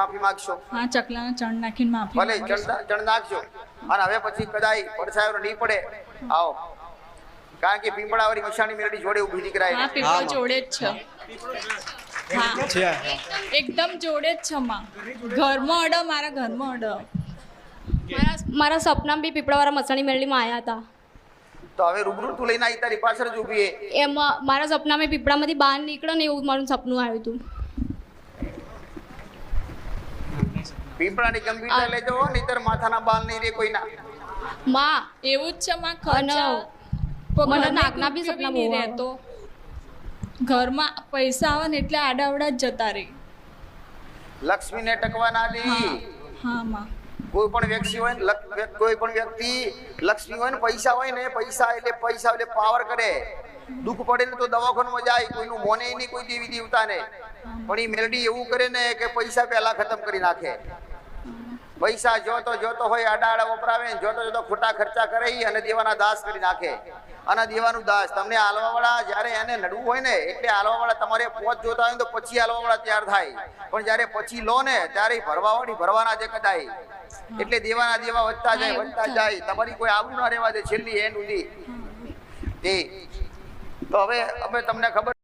માફી માંગશો. હા ચકલાના ચણ નાખીને માફી ભલે ચણ ચણ નાખજો. અને હવે પછી કદાય પડછાયો નહીં પડે. આવો. કારણ કે પીંપળાવાળી વિશાણી મેરડી જોડે ઊભી હા દીકરાય પીપળો જોડે જ છે. હા. એકદમ જોડે જ છે માં. ઘરમાં અડ મારા ઘરમાં અડ. મારા મારા સપના બી પીપળાવાળા મસાણી મેરડીમાં આવ્યા હતા. તો હવે રૂબરૂ તું લઈને આવી તારી પાછળ જ ઊભી એમાં મારા સપનામાં પીપળામાંથી બહાર નીકળો ને એવું મારું સપનું આવ્યું હતું. પીંપળાની લઈ જવો નહીતર માથાના બાલ નહીં રે કોઈના. માં એવું જ છે માં ખર્ચા મને નાકના બી સપના બહુ રહેતો. ઘરમાં પૈસા આવે ને એટલે આડાવડા જ જતા રહે લક્ષ્મીને ટકવા ના દે. હા હા માં. કોઈ પણ વ્યક્તિ હોય ને કોઈ પણ વ્યક્તિ લક્ષ્મી હોય ને પૈસા હોય ને પૈસા એટલે પૈસા એટલે પાવર કરે. દુઃખ પડે ને તો દવાખાનામાં જાય કોઈનું મોને નહીં કોઈ દેવી દેવતાને. પણ એ મેલડી એવું કરે ને કે પૈસા પહેલા ખતમ કરી નાખે. પૈસા જોતો જોતો હોય આડા વપરાવે ને જોતો જોતો ખોટા ખર્ચા કરે અને દેવાના દાસ કરી નાખે. અને દેવાનું દાસ. તમને હાલવાવાળા જયારે એને નડવું હોય ને એટલે હાલવાવાળા તમારે પોત જોતા હોય તો પછી હાલવાવાળા તૈયાર થાય. પણ જ્યારે પછી લો ને ત્યારે ભરવાવાળી ભરવાના જે કદાય. એટલે દેવાના દેવા વધતા જાય વધતા જાય. તમારી કોઈ આવું ના રહેવા દે છેલ્લી એન્ડ સુધી. તે. તો હવે અમે તમને ખબર